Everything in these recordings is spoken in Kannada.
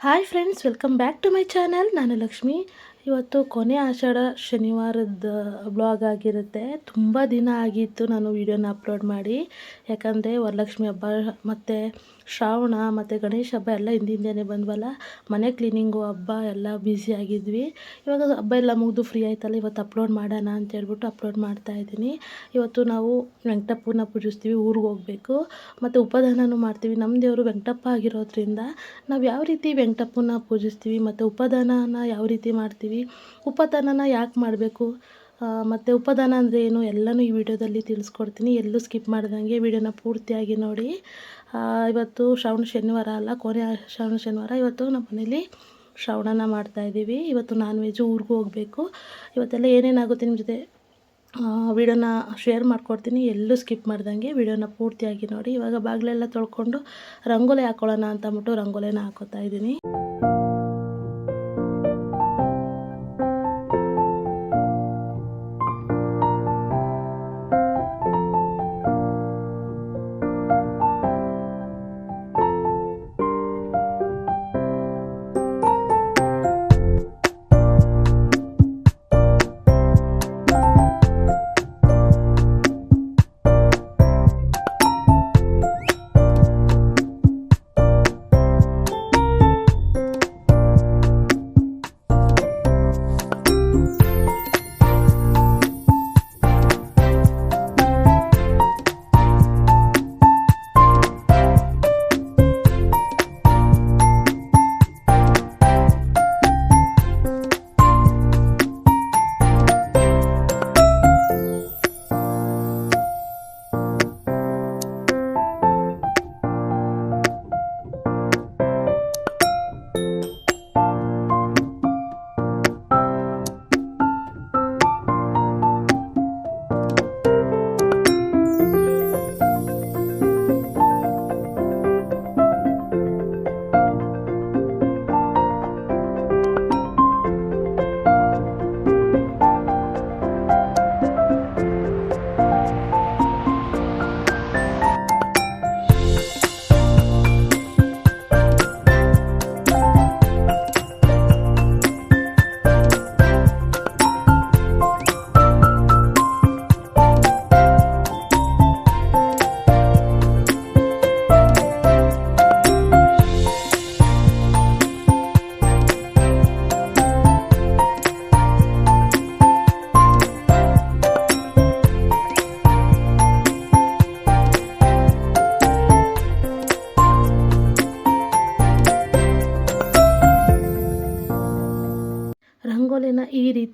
hi friends welcome back to my channel ನಾನು ಲಕ್ಷ್ಮಿ ಇವತ್ತು ಕೊನೆ ಆಷಾಢ ಶನಿವಾರದ ಬ್ಲಾಗ್ ಆಗಿರುತ್ತೆ. ತುಂಬ ದಿನ ಆಗಿತ್ತು ನಾನು ವಿಡಿಯೋನ ಅಪ್ಲೋಡ್ ಮಾಡಿ. ಯಾಕಂದರೆ ವರಲಕ್ಷ್ಮಿ ಹಬ್ಬ, ಮತ್ತು ಶ್ರಾವಣ, ಮತ್ತು ಗಣೇಶ ಹಬ್ಬ ಎಲ್ಲ ಹಿಂದಿಂದೇನೆ ಬಂದ್ವಲ್ಲ, ಮನೆ ಕ್ಲೀನಿಂಗು ಹಬ್ಬ ಎಲ್ಲ ಬ್ಯುಸಿ ಆಗಿದ್ವಿ. ಇವಾಗ ಹಬ್ಬ ಎಲ್ಲ ಮುಗಿದು ಫ್ರೀ ಆಯ್ತಲ್ಲ, ಇವತ್ತು ಅಪ್ಲೋಡ್ ಮಾಡೋಣ ಅಂತ ಹೇಳ್ಬಿಟ್ಟು ಅಪ್ಲೋಡ್ ಮಾಡ್ತಾ ಇದ್ದೀನಿ. ಇವತ್ತು ನಾವು ವೆಂಕಟಪ್ಪನ ಪೂಜಿಸ್ತೀವಿ, ಊರಿಗೆ ಹೋಗಬೇಕು. ಮತ್ತು ಉಪದಾನನೂ ಮಾಡ್ತೀವಿ. ನಮ್ಮ ದೇವರು ವೆಂಕಟಪ್ಪ ಆಗಿರೋದ್ರಿಂದ ನಾವು ಯಾವ ರೀತಿ ವೆಂಕಟಪ್ಪನ ಪೂಜಿಸ್ತೀವಿ, ಮತ್ತು ಉಪದಾನನ ಯಾವ ರೀತಿ ಮಾಡ್ತೀವಿ ಉಪದಾನನ ಯಾಕೆ ಮಾಡಬೇಕು? ಮತ್ತು ಉಪದಾನ ಅಂದರೆ ಏನು? ಎಲ್ಲನೂ ಈ ವಿಡಿಯೋದಲ್ಲಿ ತಿಳಿಸ್ಕೊಡ್ತೀನಿ. ಎಲ್ಲೂ ಸ್ಕಿಪ್ ಮಾಡ್ದಂಗೆ ವಿಡಿಯೋನ ಪೂರ್ತಿಯಾಗಿ ನೋಡಿ. ಇವತ್ತು ಶ್ರಾವಣ ಶನಿವಾರ ಅಲ್ಲ, ಕೊನೆ ಶ್ರಾವಣ ಶನಿವಾರ. ಇವತ್ತು ನಮ್ಮ ಮನೇಲಿ ಶ್ರವಣನ ಮಾಡ್ತಾಯಿದ್ದೀವಿ ಇವತ್ತು ನಾನ್ ವೆಜ್ ಊರಿಗೂ ಹೋಗಬೇಕು. ಇವತ್ತೆಲ್ಲ ಏನೇನಾಗುತ್ತೆ ನಿಮ್ಮ ಜೊತೆ ವಿಡಿಯೋನ ಶೇರ್ ಮಾಡ್ಕೊಡ್ತೀನಿ. ಎಲ್ಲೂ ಸ್ಕಿಪ್ ಮಾಡ್ದಂಗೆ ವಿಡಿಯೋನ ಪೂರ್ತಿಯಾಗಿ ನೋಡಿ. ಇವಾಗ ಬಾಗಿಲೆಲ್ಲ ತೊಳ್ಕೊಂಡು ರಂಗೋಲಿ ಹಾಕೊಳ್ಳೋಣ ಅಂತ ಅಂದ್ಬಿಟ್ಟು ರಂಗೋಲಿನ ಹಾಕೋತಾ ಇದ್ದೀನಿ.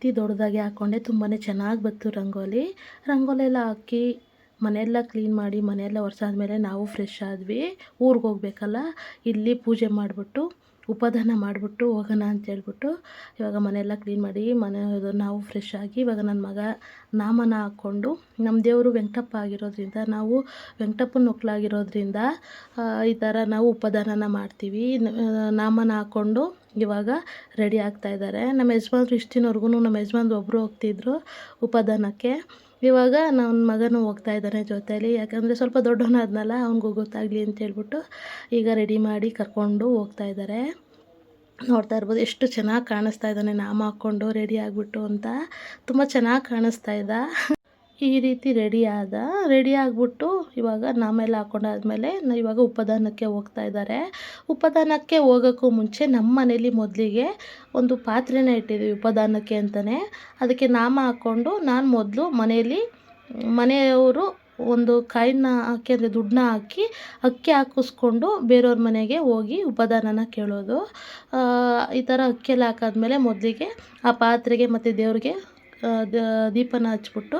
ರೀತಿ ದೊಡ್ಡದಾಗಿ ಹಾಕ್ಕೊಂಡೆ ತುಂಬಾ ಚೆನ್ನಾಗಿ ಬಂತು ರಂಗೋಲಿ. ರಂಗೋಲಿ ಎಲ್ಲ ಹಾಕಿ ಮನೆಯೆಲ್ಲ ಕ್ಲೀನ್ ಮಾಡಿ ಮನೆಯೆಲ್ಲ ಒರೆಸಾದ್ಮೇಲೆ ನಾವು ಫ್ರೆಶ್ ಆದ್ವಿ. ಊರಿಗೆ ಹೋಗ್ಬೇಕಲ್ಲ? ಇಲ್ಲಿ ಪೂಜೆ ಮಾಡಿಬಿಟ್ಟು, ಉಪದಾನ ಮಾಡಿಬಿಟ್ಟು ಹೋಗೋಣ ಅಂತ ಹೇಳ್ಬಿಟ್ಟು ಇವಾಗ ಮನೆಯೆಲ್ಲ ಕ್ಲೀನ್ ಮಾಡಿ ಮನೆ ನಾವು ಫ್ರೆಶ್ ಆಗಿ ಇವಾಗ ನನ್ನ ಮಗ ನಾಮನ ಹಾಕ್ಕೊಂಡು ನಮ್ಮ ದೇವರು ವೆಂಕಟಪ್ಪ ಆಗಿರೋದ್ರಿಂದ ನಾವು ವೆಂಕಟಪ್ಪನ ಮಕ್ಕಳಾಗಿರೋದ್ರಿಂದ ಈ ಥರ ನಾವು ಉಪದಾನನ ಮಾಡ್ತೀವಿ. ನಾಮನ ಹಾಕ್ಕೊಂಡು ಇವಾಗ ರೆಡಿ ಆಗ್ತಾ ಇದ್ದಾರೆ ನಮ್ಮ ಯಜಮಾನ್ರು ಇಷ್ಟಿನವರೆಗೂ ನಮ್ಮ ಯಜಮಾನ್ರು ಒಬ್ಬರು ಹೋಗ್ತಿದ್ರು ಉಪದಾನಕ್ಕೆ. ಇವಾಗ ನನ್ನ ಮಗನು ಹೋಗ್ತಾ ಇದ್ದಾನೆ ಜೊತೆಯಲ್ಲಿ ಯಾಕಂದರೆ ಸ್ವಲ್ಪ ದೊಡ್ಡವನಾದ್ನಲ್ಲ, ಅವ್ನಿಗೂ ಗೊತ್ತಾಗಲಿ ಅಂತ ಹೇಳ್ಬಿಟ್ಟು ಈಗ ರೆಡಿ ಮಾಡಿ ಕರ್ಕೊಂಡು ಹೋಗ್ತಾ ಇದ್ದಾರೆ ನೋಡ್ತಾ ಇರ್ಬೋದು, ಎಷ್ಟು ಚೆನ್ನಾಗಿ ಕಾಣಿಸ್ತಾ ಇದ್ದಾನೆ, ನಾಮ ಹಾಕ್ಕೊಂಡು ರೆಡಿ ಆಗಿಬಿಟ್ಟು ಅಂತ. ತುಂಬ ಚೆನ್ನಾಗಿ ಕಾಣಿಸ್ತಾ ಇದ್ದ. ಈ ರೀತಿ ರೆಡಿ ಆದ ರೆಡಿ ಆಗಿಬಿಟ್ಟು ಇವಾಗ ನಾಮೆಲ್ಲ ಹಾಕೊಂಡಾದ್ಮೇಲೆ ಇವಾಗ ಉಪದಾನಕ್ಕೆ ಹೋಗ್ತಾ ಇದ್ದಾರೆ. ಉಪದಾನಕ್ಕೆ ಹೋಗೋಕ್ಕೂ ಮುಂಚೆ ನಮ್ಮ ಮನೇಲಿ ಮೊದಲಿಗೆ ಒಂದು ಪಾತ್ರೆನ ಇಟ್ಟಿದ್ದೀವಿ ಉಪದಾನಕ್ಕೆ ಅಂತಲೇ ಅದಕ್ಕೆ ನಾಮ ಹಾಕ್ಕೊಂಡು ನಾನು ಮೊದಲು ಮನೆಯಲ್ಲಿ ಮನೆಯವರು ಒಂದು ಕಾಯಿನ ಹಾಕಿ, ಅಂದರೆ ದುಡ್ಡನ್ನ ಹಾಕಿ ಅಕ್ಕಿ ಹಾಕಿಸ್ಕೊಂಡು ಬೇರೆಯವ್ರ ಮನೆಗೆ ಹೋಗಿ ಉಪದಾನನ ಕೇಳೋದು. ಈ ಥರ ಅಕ್ಕಿ ಎಲ್ಲ ಹಾಕಾದ್ಮೇಲೆ ಮೊದಲಿಗೆ ಆ ಪಾತ್ರೆಗೆ ಮತ್ತು ದೇವ್ರಿಗೆ ದೀಪನ ಹಚ್ಬಿಟ್ಟು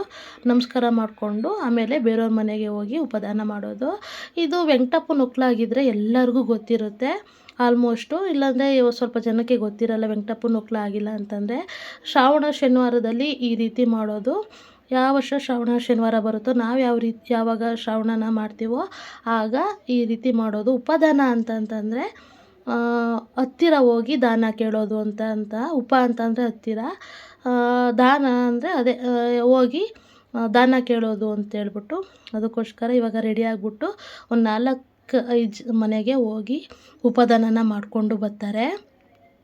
ನಮಸ್ಕಾರ ಮಾಡಿಕೊಂಡು ಆಮೇಲೆ ಬೇರೆಯವ್ರ ಮನೆಗೆ ಹೋಗಿ ಉಪದಾನ ಮಾಡೋದು. ಇದು ವೆಂಕಟಪ್ಪನ ಒಕ್ಕಲಾಗಿದ್ದರೆ ಎಲ್ಲರಿಗೂ ಗೊತ್ತಿರುತ್ತೆ. ಆಲ್ಮೋಸ್ಟು, ಇಲ್ಲಾಂದರೆ ಸ್ವಲ್ಪ ಜನಕ್ಕೆ ಗೊತ್ತಿರಲ್ಲ ವೆಂಕಟಪ್ಪನ ಒಕ್ಕಲ ಆಗಿಲ್ಲ ಅಂತಂದರೆ, ಶ್ರಾವಣ ಶನಿವಾರದಲ್ಲಿ ಈ ರೀತಿ ಮಾಡೋದು. ಯಾವ ವರ್ಷ ಶ್ರಾವಣ ಶನಿವಾರ ಬರುತ್ತೋ, ನಾವು ಯಾವ ರೀತಿ ಯಾವಾಗ ಶ್ರಾವಣನ ಮಾಡ್ತೀವೋ, ಆಗ ಈ ರೀತಿ ಮಾಡೋದು. ಉಪದಾನ ಅಂತಂತಂದರೆ ಹತ್ತಿರ ಹೋಗಿ ದಾನ ಕೇಳೋದು ಅಂತ ಅಂತ, ಉಪ ಅಂತಂದರೆ ಹತ್ತಿರ. ದಾನ ಅಂದರೆ ಅದೇ ಹೋಗಿ ದಾನ ಕೇಳೋದು ಅಂತೇಳ್ಬಿಟ್ಟು ಅದಕ್ಕೋಸ್ಕರ ಇವಾಗ ರೆಡಿ ಆಗಿಬಿಟ್ಟು ಒಂದು ನಾಲ್ಕು ಐದು ಮನೆಗೆ ಹೋಗಿ ಉಪದಾನನ ಮಾಡಿಕೊಂಡು ಬರ್ತಾರೆ.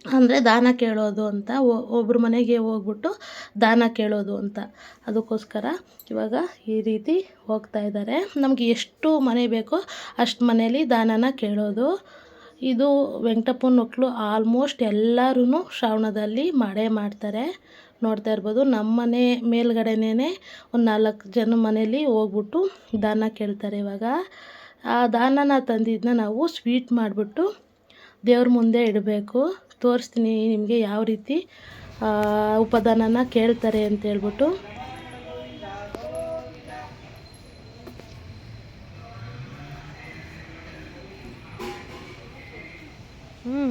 ಅಂದರೆ ದಾನ ಕೇಳೋದು ಅಂತ ಒಬ್ಬರ ಮನೆಗೆ ಹೋಗ್ಬಿಟ್ಟು ದಾನ ಕೇಳೋದು ಅಂತ. ಅದಕ್ಕೋಸ್ಕರ ಇವಾಗ ಈ ರೀತಿ ಹೋಗ್ತಾ ಇದ್ದಾರೆ. ನಮಗೆ ಎಷ್ಟು ಮನೆ ಬೇಕೋ ಅಷ್ಟು ಮನೇಲಿ ದಾನನ ಕೇಳೋದು. ಇದು ವೆಂಕಟಪ್ಪನ ಮಕ್ಕಳು ಆಲ್ಮೋಸ್ಟ್ ಎಲ್ಲರೂ ಶ್ರಾವಣದಲ್ಲಿ ಮಾಡೇ ಮಾಡ್ತಾರೆ. ನೋಡ್ತಾ ಇರ್ಬೋದು. ನಮ್ಮ ಮನೆ ಮೇಲ್ಗಡೆನೇ ಒಂದು ನಾಲ್ಕು ಜನ ಮನೇಲಿ ಹೋಗ್ಬಿಟ್ಟು ದಾನ ಕೇಳ್ತಾರೆ ಇವಾಗ. ಆ ದಾನನ ತಂದಿದ್ದನ್ನ ನಾವು ಸ್ವೀಟ್ ಮಾಡಿಬಿಟ್ಟು ದೇವ್ರ ಮುಂದೆ ಇಡಬೇಕು. ತೋರಿಸ್ತೀನಿ ನಿಮಗೆ ಯಾವ ರೀತಿ ಉಪದಾನನ ಕೇಳ್ತಾರೆ ಅಂತ ಹೇಳ್ಬಿಟ್ಟು. ಹ್ಞೂ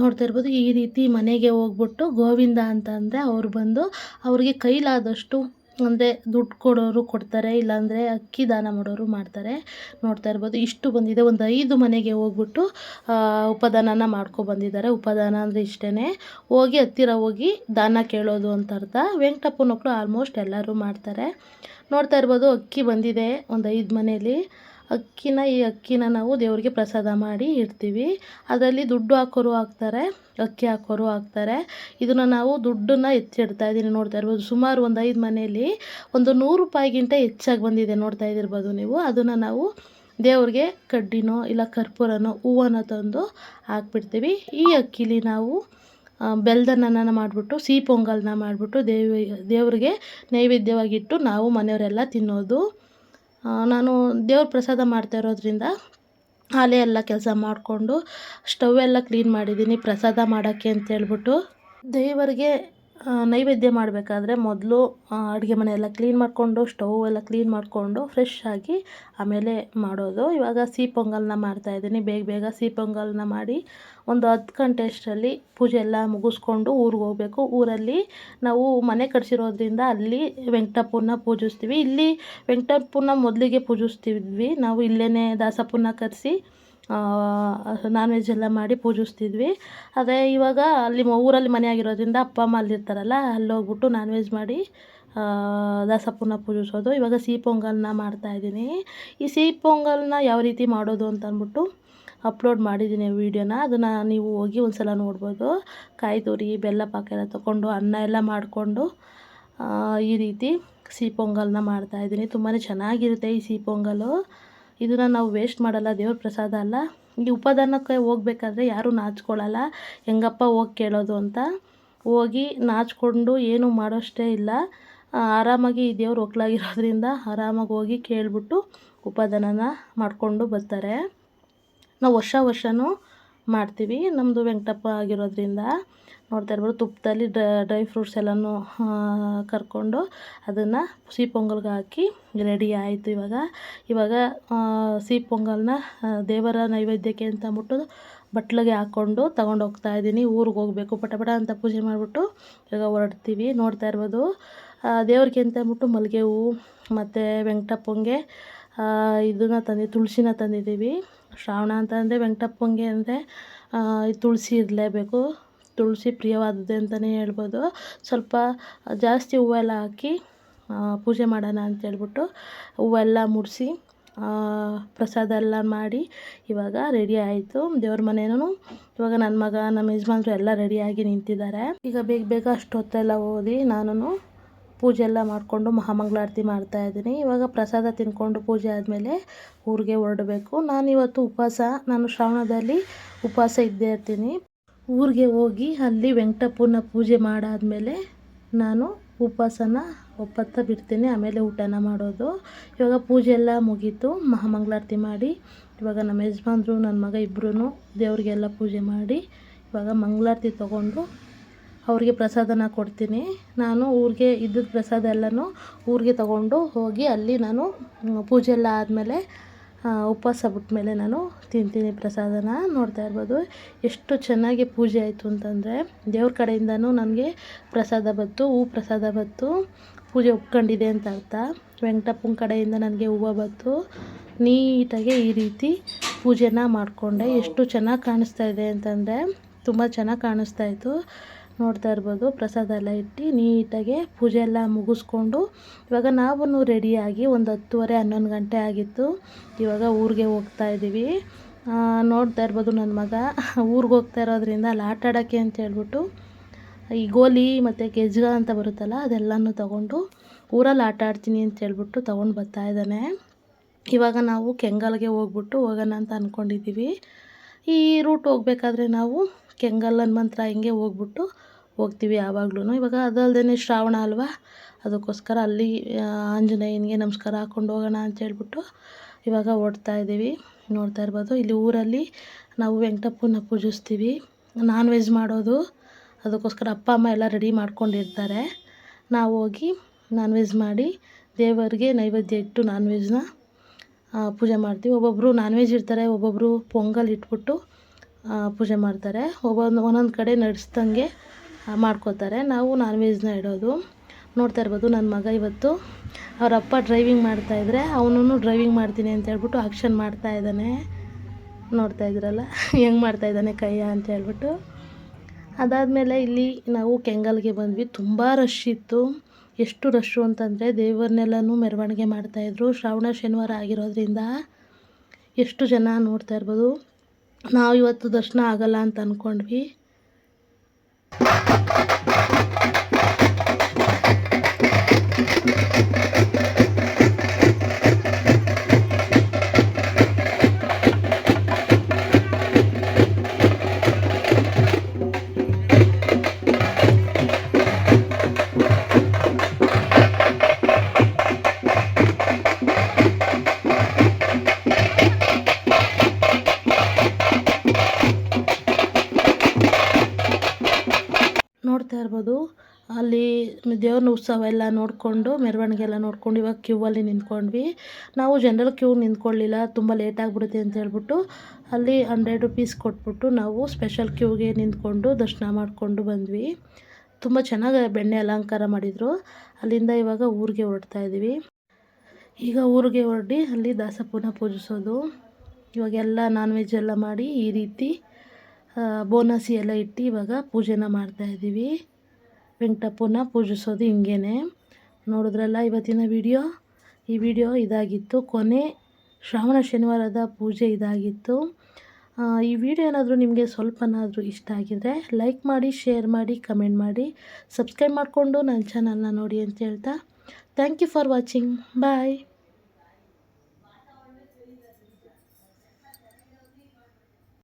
ನೋಡ್ತಾ ಇರ್ಬೋದು, ಈ ರೀತಿ ಮನೆಗೆ ಹೋಗ್ಬಿಟ್ಟು ಗೋವಿಂದ ಅಂತ ಅಂದರೆ ಅವ್ರು ಬಂದು ಅವ್ರಿಗೆ ಕೈಲಾದಷ್ಟು ಅಂದರೆ ದುಡ್ಡು ಕೊಡೋರು ಕೊಡ್ತಾರೆ, ಇಲ್ಲಾಂದರೆ ಅಕ್ಕಿ ದಾನ ಮಾಡೋರು ಮಾಡ್ತಾರೆ. ನೋಡ್ತಾ ಇರ್ಬೋದು, ಇಷ್ಟು ಬಂದಿದೆ. ಒಂದು ಐದು ಮನೆಗೆ ಹೋಗ್ಬಿಟ್ಟು ಉಪದಾನನ ಬಂದಿದ್ದಾರೆ. ಉಪದಾನ ಅಂದರೆ ಇಷ್ಟೇ ಹೋಗಿ ಹತ್ತಿರ ಹೋಗಿ ದಾನ ಕೇಳೋದು ಅಂತ ಅರ್ಥ. ವೆಂಕಟಪ್ಪನ ಮಕ್ಕಳು ಆಲ್ಮೋಸ್ಟ್ ಎಲ್ಲರೂ ಮಾಡ್ತಾರೆ. ನೋಡ್ತಾ ಇರ್ಬೋದು, ಅಕ್ಕಿ ಬಂದಿದೆ ಒಂದು ಐದು ಮನೇಲಿ. ಅಕ್ಕಿನ ಈ ಅಕ್ಕಿನ ನಾವು ದೇವರಿಗೆ ಪ್ರಸಾದ ಮಾಡಿ ಇಡ್ತೀವಿ. ಅದರಲ್ಲಿ ದುಡ್ಡು ಹಾಕೋರು ಹಾಕ್ತಾರೆ ಅಕ್ಕಿ ಹಾಕೋರು ಹಾಕ್ತಾರೆ. ಇದನ್ನು ನಾವು ದುಡ್ಡನ್ನು ಹೆಚ್ಚಿಡ್ತಾ ಇದ್ದೀನಿ ನೋಡ್ತಾ ಇರ್ಬೋದು. ಸುಮಾರು ಒಂದು ಐದು ಮನೆಯಲ್ಲಿ ಒಂದು ನೂರು ರೂಪಾಯಿಗಿಂತ ಹೆಚ್ಚಾಗಿ ಬಂದಿದೆ ನೋಡ್ತಾ ಇದ್ದಿರ್ಬೋದು ನೀವು. ಅದನ್ನು ನಾವು ದೇವ್ರಿಗೆ ಕಡ್ಡಿನೋ ಇಲ್ಲ ಕರ್ಪೂರನೋ ಹೂವನ್ನು ತಂದು ಹಾಕ್ಬಿಡ್ತೀವಿ. ಈ ಅಕ್ಕಿಲಿ ನಾವು ಬೆಲ್ದನ್ನ ಮಾಡಿಬಿಟ್ಟು, ಸಿಹಿ ಪೊಂಗಲ್ನ ಮಾಡಿಬಿಟ್ಟು ದೇವಿ, ದೇವ್ರಿಗೆ ನೈವೇದ್ಯವಾಗಿಟ್ಟು ನಾವು ಮನೆಯವರೆಲ್ಲ ತಿನ್ನೋದು. ನಾನು ದೇವ್ರ ಪ್ರಸಾದ ಮಾಡ್ತಾ ಇರೋದ್ರಿಂದ ಆಲೆ ಎಲ್ಲ ಕೆಲಸ ಮಾಡಿಕೊಂಡು ಸ್ಟವ್ ಎಲ್ಲ ಕ್ಲೀನ್ ಮಾಡಿದ್ದೀನಿ ಪ್ರಸಾದ ಮಾಡೋಕ್ಕೆ ಅಂತೇಳ್ಬಿಟ್ಟು ದೇವರಿಗೆ ನೈವೇದ್ಯ ಮಾಡಬೇಕಾದ್ರೆ ಮೊದಲು ಅಡುಗೆ ಮನೆ ಎಲ್ಲ ಕ್ಲೀನ್ ಮಾಡಿಕೊಂಡು ಸ್ಟವ್ ಎಲ್ಲ ಕ್ಲೀನ್ ಮಾಡಿಕೊಂಡು ಫ್ರೆಶ್ ಆಗಿ ಆಮೇಲೆ ಮಾಡೋದು. ಇವಾಗ ಸಿಹಿ ಪೊಂಗಲ್ನ ಮಾಡ್ತಾಯಿದ್ದೀನಿ ಬೇಗ ಬೇಗ ಸಿಹಿ ಪೊಂಗಲ್ನ ಮಾಡಿ ಒಂದು ಹತ್ತು ಗಂಟೆ ಅಷ್ಟರಲ್ಲಿ ಪೂಜೆ ಎಲ್ಲ ಮುಗಿಸ್ಕೊಂಡು ಊರಿಗೆ ಹೋಗಬೇಕು. ಊರಲ್ಲಿ ನಾವು ಮನೆ ಕಟ್ಸಿರೋದ್ರಿಂದ ಅಲ್ಲಿ ವೆಂಕಟಪ್ಪನ ಪೂಜಿಸ್ತೀವಿ. ಇಲ್ಲಿ ವೆಂಕಟಪ್ಪನ ಮೊದಲಿಗೆ ಪೂಜಿಸ್ತಿದ್ವಿ ನಾವು ಇಲ್ಲೇ ದಾಸಪ್ಪನ ಕರೆಸಿ ನಾನ್ ವೆಜ್ ಎಲ್ಲ ಮಾಡಿ ಪೂಜಿಸ್ತಿದ್ವಿ. ಅದೇ ಇವಾಗ ಅಲ್ಲಿ ಊರಲ್ಲಿ ಮನೆ ಆಗಿರೋದ್ರಿಂದ ಅಪ್ಪ ಅಮ್ಮ ಅಲ್ಲಿರ್ತಾರಲ್ಲ ಅಲ್ಲಿ ಹೋಗ್ಬಿಟ್ಟು ನಾನ್ ವೆಜ್ ಮಾಡಿ ದಾಸಪ್ಪನ ಪೂಜಿಸೋದು. ಇವಾಗ ಸಿಹಿ ಪೊಂಗಲ್ನ ಮಾಡ್ತಾಯಿದ್ದೀನಿ ಈ ಸಿಹಿ ಪೊಂಗಲ್ನ ಯಾವ ರೀತಿ ಮಾಡೋದು ಅಂತ ಅಂದ್ಬಿಟ್ಟು ಅಪ್ಲೋಡ್ ಮಾಡಿದ್ದೀನಿ ವೀಡಿಯೋನ. ಅದನ್ನು ನೀವು ಹೋಗಿ ಒಂದು ಸಲ ನೋಡ್ಬೋದು. ಕಾಯಿ ತುರಿ, ಬೆಲ್ಲ ಪಾಕ ಎಲ್ಲ ತೊಗೊಂಡು ಅನ್ನ ಎಲ್ಲ ಮಾಡಿಕೊಂಡು ಈ ರೀತಿ ಸಿಹಿ ಪೊಂಗಲ್ನ ಮಾಡ್ತಾಯಿದ್ದೀನಿ ತುಂಬಾ ಚೆನ್ನಾಗಿರುತ್ತೆ ಈ ಸಿಹಿ ಪೊಂಗಲು. ಇದನ್ನು ನಾವು ವೇಸ್ಟ್ ಮಾಡಲ್ಲ, ದೇವ್ರ ಪ್ರಸಾದ ಅಲ್ಲ. ಈ ಉಪದಾನಕ್ಕೆ ಹೋಗ್ಬೇಕಾದ್ರೆ ಯಾರೂ ನಾಚ್ಕೊಳ್ಳಲ್ಲ ಹೆಂಗಪ್ಪ ಹೋಗಿ ಕೇಳೋದು ಅಂತ. ಹೋಗಿ ನಾಚ್ಕೊಂಡು ಏನೂ ಮಾಡೋಷ್ಟೇ ಇಲ್ಲ. ಆರಾಮಾಗಿ ಈ ದೇವ್ರು ಒಕ್ಲಾಗಿರೋದ್ರಿಂದ ಆರಾಮಾಗಿ ಹೋಗಿ ಕೇಳಿಬಿಟ್ಟು ಉಪದಾನನ ಮಾಡಿಕೊಂಡು ಬರ್ತಾರೆ. ನಾವು ವರ್ಷ ವರ್ಷವೂ ಮಾಡ್ತೀವಿ. ನಮ್ಮದು ವೆಂಕಟಪ್ಪ ಆಗಿರೋದ್ರಿಂದ. ನೋಡ್ತಾ ಇರ್ಬೋದು. ತುಪ್ಪದಲ್ಲಿ ಡ್ರೈ ಫ್ರೂಟ್ಸ್ ಎಲ್ಲನೂ ಕರ್ಕೊಂಡು ಅದನ್ನು ಸಿಹಿ ಪೊಂಗಲ್ಗೆ ಹಾಕಿ ರೆಡಿ ಆಯಿತು ಇವಾಗ. ಇವಾಗ ಸಿಹಿ ಪೊಂಗಲ್ನ ದೇವರ ನೈವೇದ್ಯಕ್ಕೆ ಅಂತ ಅಂದ್ಬಿಟ್ಟು ಬಟ್ಲಿಗೆ ಹಾಕ್ಕೊಂಡು ತಗೊಂಡು ಹೋಗ್ತಾ ಇದ್ದೀನಿ. ಊರಿಗೆ ಹೋಗಬೇಕು. ಪಟ ಅಂತ ಪೂಜೆ ಮಾಡಿಬಿಟ್ಟು ಇವಾಗ ಹೊರಡ್ತೀವಿ. ನೋಡ್ತಾ ಇರ್ಬೋದು. ದೇವ್ರಿಗೆ ಅಂತ ಅಂದ್ಬಿಟ್ಟು ಮಲ್ಲಿಗೆ ಹೂವು ಮತ್ತು ವೆಂಕಟಪ್ಪಂಗೆ ಇದನ್ನು ತಂದು, ತುಳಸಿನ ತಂದಿದ್ದೀವಿ. ಶ್ರಾವಣ ಅಂತಂದರೆ ವೆಂಕಟಪ್ಪಂಗೆ ಅಂದರೆ ತುಳಸಿ ಇರಲೇಬೇಕು. ತುಳಸಿ ಪ್ರಿಯವಾದದ್ದು ಅಂತಲೇ ಹೇಳ್ಬೋದು. ಸ್ವಲ್ಪ ಜಾಸ್ತಿ ಹೂವೆಲ್ಲ ಹಾಕಿ ಪೂಜೆ ಮಾಡೋಣ ಅಂತೇಳ್ಬಿಟ್ಟು ಹೂವೆಲ್ಲ ಮುಡಿಸಿ ಪ್ರಸಾದ ಎಲ್ಲ ಮಾಡಿ ಇವಾಗ ರೆಡಿ ಆಯಿತು. ದೇವ್ರ ಮನೇನೂ ಇವಾಗ ನನ್ನ ಮಗ ನಮ್ಮ ಯಜಮಾನರು ಎಲ್ಲ ರೆಡಿಯಾಗಿ ನಿಂತಿದ್ದಾರೆ. ಈಗ ಬೇಗ ಬೇಗ ಅಷ್ಟೊತ್ತೆಲ್ಲ ಓದಿ ನಾನು ಪೂಜೆ ಎಲ್ಲ ಮಾಡಿಕೊಂಡು ಮಹಾಮಂಗಳಾರತಿ ಮಾಡ್ತಾಯಿದ್ದೀನಿ ಇವಾಗ ಪ್ರಸಾದ ತಿನ್ಕೊಂಡು ಪೂಜೆ ಆದಮೇಲೆ ಊರಿಗೆ ಹೊರಡಬೇಕು. ನಾನಿವತ್ತು ಉಪವಾಸ, ನಾನು ಶ್ರಾವಣದಲ್ಲಿ ಉಪವಾಸ ಇದ್ದೇ ಇರ್ತೀನಿ. ಊರಿಗೆ ಹೋಗಿ ಅಲ್ಲಿ ವೆಂಕಟಪ್ಪನ ಪೂಜೆ ಮಾಡಾದಮೇಲೆ ನಾನು ಉಪವಾಸನ ಒಪ್ಪತ್ತ ಬಿಡ್ತೀನಿ, ಆಮೇಲೆ ಊಟನ ಮಾಡೋದು. ಇವಾಗ ಪೂಜೆ ಎಲ್ಲ ಮುಗೀತು, ಮಹಾಮಂಗಳಾರತಿ ಮಾಡಿ, ಇವಾಗ ನಮ್ಮ ಯಜಮಾನ್ರು, ನನ್ನ ಮಗ ಇಬ್ಬರೂ ದೇವರಿಗೆಲ್ಲ ಪೂಜೆ ಮಾಡಿ, ಇವಾಗ ಮಂಗಳಾರತಿ ತೊಗೊಂಡು ಅವ್ರಿಗೆ ಪ್ರಸಾದನ ಕೊಡ್ತೀನಿ. ನಾನು ಊರಿಗೆ ಇದ್ದಿದ್ದ ಪ್ರಸಾದ ಎಲ್ಲನೂ ಊರಿಗೆ ತೊಗೊಂಡು ಹೋಗಿ ಅಲ್ಲಿ ನಾನು ಪೂಜೆ ಎಲ್ಲ ಆದಮೇಲೆ ಉಪವಾಸ ಬಿಟ್ಮೇಲೆ ನಾನು ತಿಂತೀನಿ ಪ್ರಸಾದನ ನೋಡ್ತಾ ಇರ್ಬೋದು. ಎಷ್ಟು ಚೆನ್ನಾಗಿ ಪೂಜೆ ಆಯಿತು ಅಂತಂದರೆ ದೇವ್ರ ಕಡೆಯಿಂದನೂ ನನಗೆ ಪ್ರಸಾದ ಬಂತು, ಹೂ ಪ್ರಸಾದ ಬಂತು, ಪೂಜೆ ಒಪ್ಕೊಂಡಿದೆ ಅಂತ ಅರ್ಥ. ವೆಂಕಟಪ್ಪನ ಕಡೆಯಿಂದ ನನಗೆ ಹೂವು ಬಂತು. ನೀಟಾಗಿ ಈ ರೀತಿ ಪೂಜೆನ ಮಾಡಿಕೊಂಡೆ. ಎಷ್ಟು ಚೆನ್ನಾಗಿ ಕಾಣಿಸ್ತಾ ಇದೆ ಅಂತಂದರೆ ತುಂಬ ಚೆನ್ನಾಗಿ ಕಾಣಿಸ್ತಾ ಇತ್ತು. ನೋಡ್ತಾ ಇರ್ಬೋದು. ಪ್ರಸಾದ ಎಲ್ಲ ಇಟ್ಟು ನೀಟಾಗಿ ಪೂಜೆ ಎಲ್ಲ ಮುಗಿಸ್ಕೊಂಡು ಇವಾಗ ನಾವು ರೆಡಿಯಾಗಿ ಒಂದು ಹತ್ತುವರೆ, ಹನ್ನೊಂದು ಗಂಟೆ ಆಗಿತ್ತು. ಇವಾಗ ಊರಿಗೆ ಹೋಗ್ತಾ ಇದ್ದೀವಿ. ನೋಡ್ತಾ ಇರ್ಬೋದು ನನ್ನ ಮಗ. ಊರಿಗೆ ಹೋಗ್ತಾ ಇರೋದ್ರಿಂದ ಅಲ್ಲಿ ಆಟ ಆಡೋಕ್ಕೆ ಅಂತ ಹೇಳ್ಬಿಟ್ಟು ಈ ಗೋಲಿ ಮತ್ತು ಗೆಜ್ಗ ಅಂತ ಬರುತ್ತಲ್ಲ ಅದೆಲ್ಲನೂ ತಗೊಂಡು ಊರಲ್ಲಿ ಆಟ ಆಡ್ತೀನಿ ಅಂತ ಹೇಳ್ಬಿಟ್ಟು ತೊಗೊಂಡು ಬರ್ತಾ ಇದ್ದಾನೆ. ಇವಾಗ ನಾವು ಕೆಂಗಲ್ಗೆ ಹೋಗ್ಬಿಟ್ಟು ಹೋಗೋಣ ಅಂತ ಅಂದ್ಕೊಂಡಿದ್ದೀವಿ ಈ ರೂಟ್ ಹೋಗ್ಬೇಕಾದ್ರೆ ನಾವು ಕೆಂಗಲ್ ಹನುಮಂತ್ರ ಹಿಂಗೆ ಹೋಗ್ಬಿಟ್ಟು ಹೋಗ್ತೀವಿ ಯಾವಾಗ್ಲೂ ಇವಾಗ ಅದಲ್ದೇ ಶ್ರಾವಣ ಅಲ್ವಾ? ಅದಕ್ಕೋಸ್ಕರ ಅಲ್ಲಿ ಆಂಜನೇಯನಿಗೆ ನಮಸ್ಕಾರ ಹಾಕ್ಕೊಂಡು ಹೋಗೋಣ ಅಂತ ಹೇಳ್ಬಿಟ್ಟು ಇವಾಗ ಓಡ್ತಾ ಇದ್ದೀವಿ. ನೋಡ್ತಾ ಇರ್ಬೋದು, ಇಲ್ಲಿ ಊರಲ್ಲಿ ನಾವು ವೆಂಕಟಪ್ಪನ ಪೂಜಿಸ್ತೀವಿ. ನಾನ್ ವೆಜ್ ಮಾಡೋದು, ಅದಕ್ಕೋಸ್ಕರ ಅಪ್ಪ, ಅಮ್ಮ ಎಲ್ಲ ರೆಡಿ ಮಾಡ್ಕೊಂಡಿರ್ತಾರೆ. ನಾವು ಹೋಗಿ ನಾನ್ ವೆಜ್ ಮಾಡಿ ದೇವರಿಗೆ ನೈವೇದ್ಯ ಇಟ್ಟು ನಾನ್ ವೆಜ್ನ ಪೂಜೆ ಮಾಡ್ತೀವಿ. ಒಬ್ಬೊಬ್ಬರು ನಾನ್ ವೆಜ್ ಇರ್ತಾರೆ ಒಬ್ಬೊಬ್ಬರು ಪೊಂಗಲ್ ಇಟ್ಬಿಟ್ಟು ಪೂಜೆ ಮಾಡ್ತಾರೆ. ಒಬ್ಬೊಂದು, ಒಂದೊಂದು ಕಡೆ ನಡೆಸ್ದಂಗೆ ಮಾಡ್ಕೋತಾರೆ ನಾವು ನಾನ್ ವೆಜ್ನ ಇಡೋದು. ನೋಡ್ತಾ ಇರ್ಬೋದು ನನ್ನ ಮಗ ಇವತ್ತು ಅವ್ರ ಅಪ್ಪ ಡ್ರೈವಿಂಗ್ ಮಾಡ್ತಾಯಿದ್ರೆ ಅವನು ಡ್ರೈವಿಂಗ್ ಮಾಡ್ತೀನಿ ಅಂತ ಹೇಳ್ಬಿಟ್ಟು ಆಕ್ಷನ್ ಮಾಡ್ತಾ ಇದ್ದಾನೆ. ನೋಡ್ತಾ ಇದ್ರಲ್ಲ? ಹೆಂಗ್ ಮಾಡ್ತಾ ಇದ್ದಾನೆ ಕೈಯ ಅಂತ ಹೇಳ್ಬಿಟ್ಟು. ಅದಾದ್ಮೇಲೆ ಇಲ್ಲಿ ನಾವು ಕೆಂಗಲ್ಗೆ ಬಂದ್ವಿ. ತುಂಬ ರಶ್ ಇತ್ತು. ಎಷ್ಟು ರಶ್ಶು ಅಂತಂದರೆ ದೇವರನ್ನೆಲ್ಲನೂ ಮೆರವಣಿಗೆ ಮಾಡ್ತಾಯಿದ್ರು ಶ್ರಾವಣ, ಶನಿವಾರ ಆಗಿರೋದ್ರಿಂದ ಎಷ್ಟು ಜನ ನೋಡ್ತಾ ಇರ್ಬೋದು. ನಾವು ಇವತ್ತು ದರ್ಶನ ಆಗಲ್ಲ ಅಂತ ಅಂದ್ಕೊಂಡ್ವಿ ನೋಡ್ತಾ ದೇವ್ರನ ಉತ್ಸವ ಎಲ್ಲ ನೋಡಿಕೊಂಡು ಮೆರವಣಿಗೆ ಎಲ್ಲ ನೋಡ್ಕೊಂಡು ಇವಾಗ ಕ್ಯೂ ಅಲ್ಲಿ ನಿಂತ್ಕೊಂಡ್ವಿ. ನಾವು ಜನರಲ್ ಕ್ಯೂ ನಿಂತ್ಕೊಳ್ಳಿಲ್ಲ, ತುಂಬ ಲೇಟ್ ಆಗಿಬಿಡುತ್ತೆ ಅಂತ ಹೇಳ್ಬಿಟ್ಟು ಅಲ್ಲಿ ಹಂಡ್ರೆಡ್ ರುಪೀಸ್ ಕೊಟ್ಬಿಟ್ಟು ನಾವು ಸ್ಪೆಷಲ್ ಕ್ಯೂಗೆ ನಿಂತ್ಕೊಂಡು ದರ್ಶನ ಮಾಡಿಕೊಂಡು ಬಂದ್ವಿ. ತುಂಬ ಚೆನ್ನಾಗಿ ಬೆಣ್ಣೆ ಅಲಂಕಾರ ಮಾಡಿದರು. ಅಲ್ಲಿಂದ ಇವಾಗ ಊರಿಗೆ ಹೊರಡ್ತಾ ಇದ್ದೀವಿ. ಈಗ ಊರಿಗೆ ಹೊರಡಿ ಅಲ್ಲಿ ದಾಸಪ್ಪನ ಪೂಜಿಸೋದು. ಇವಾಗೆಲ್ಲ ನಾನ್ ವೆಜ್ ಎಲ್ಲ ಮಾಡಿ ಈ ರೀತಿ ಬೋನಸಿ ಎಲ್ಲ ಇಟ್ಟು ಇವಾಗ ಪೂಜೆನ ಮಾಡ್ತಾ ಇದ್ದೀವಿ. ವೆಂಕಟಪ್ಪನ ಪೂಜಿಸೋದು ಹಿಂಗೇನೆ. ನೋಡಿದ್ರಲ್ಲ ಇವತ್ತಿನ ವಿಡಿಯೋ ಈ ವಿಡಿಯೋ ಇದಾಗಿತ್ತು. ಕೊನೆ ಶ್ರಾವಣ ಶನಿವಾರದ ಪೂಜೆ ಇದಾಗಿತ್ತು. ಈ ವಿಡಿಯೋ ಏನಾದರೂ ನಿಮಗೆ ಸ್ವಲ್ಪನಾದರೂ ಇಷ್ಟ ಆಗಿದರೆ ಲೈಕ್ ಮಾಡಿ ಶೇರ್ ಮಾಡಿ ಕಮೆಂಟ್ ಮಾಡಿ. ಸಬ್ಸ್ಕ್ರೈಬ್ ಮಾಡಿಕೊಂಡು ನನ್ನ ಚಾನಲ್ನ ನೋಡಿ ಅಂತ ಹೇಳ್ತಾ. Thank you for watching bye